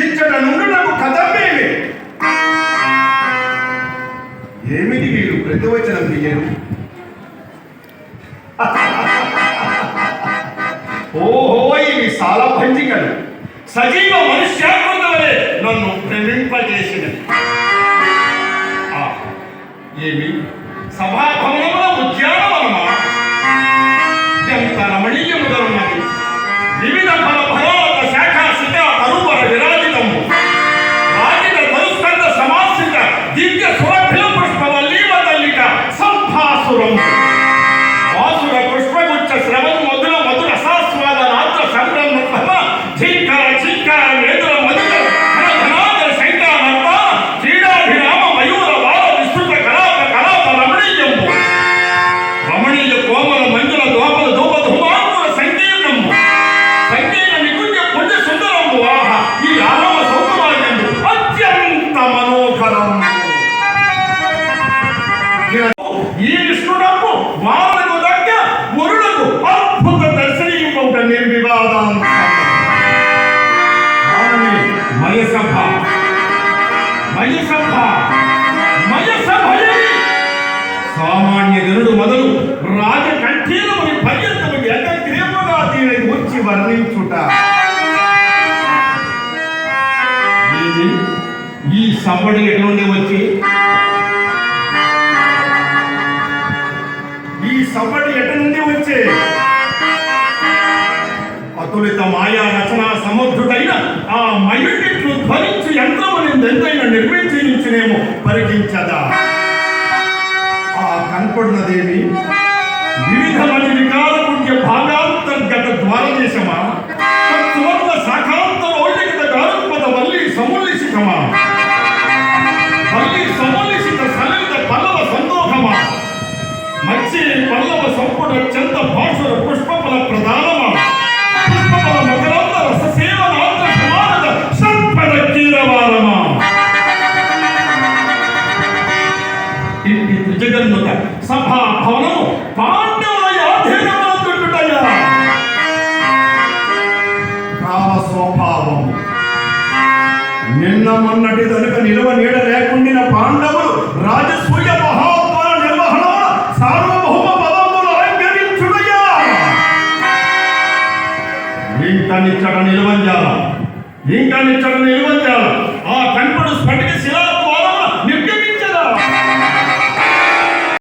ఇచ్చట నుండి నాకు కథమేమి? ఏమిటి వీరు ప్రతివచనం తీయరు ఓహో ఇవి సాల సాలభంజికలు. సజీవ మనుష్యాకృతవలే నన్ను ప్రేమింపజేసినది ఏమి? సభాభవనం సామాన్య గనుడు మొదలు రాజకంఠీరముని పర్యంతము ఏకగ్రీవగా దీనిని గురించి వర్ణించుట. ఈ సవ్వడి ఎటువంటి నుండి వచ్చి? ఈ సవ్వడి ఎటు నుండి వచ్చే? అతులిత మాయా రచన సముద్రుడైన ఆ మయుడిట్లు ధ్వనించు యంత్రముని ఎంతైనా నిర్మించినేమో పరికించదా? ఆ కనపడినదేమి వివిధ మంది వికార పుణ్య భాగాంతర్గత ద్వారదేశమా తత్సువర్ణ శాఖాంతర త్రిజగన్నుత సభా భవనము పాండవుల అధీనమవుతుంటుటయ్యా రామ స్వభావం నిన్న మొన్నటి దనుక నిలువ నీడ లేకుండిన పాండవులు రాజసూయ మహోత్సవ నిర్వహణ సార్వభౌమ పదములు అలంకరించుడయ్యా ఇంక నిచ్చట నిలువంజాల. ఇంకా నిచ్చట నిలువంజాల. ఆ కణ్పుడు స్ఫటిక శిలా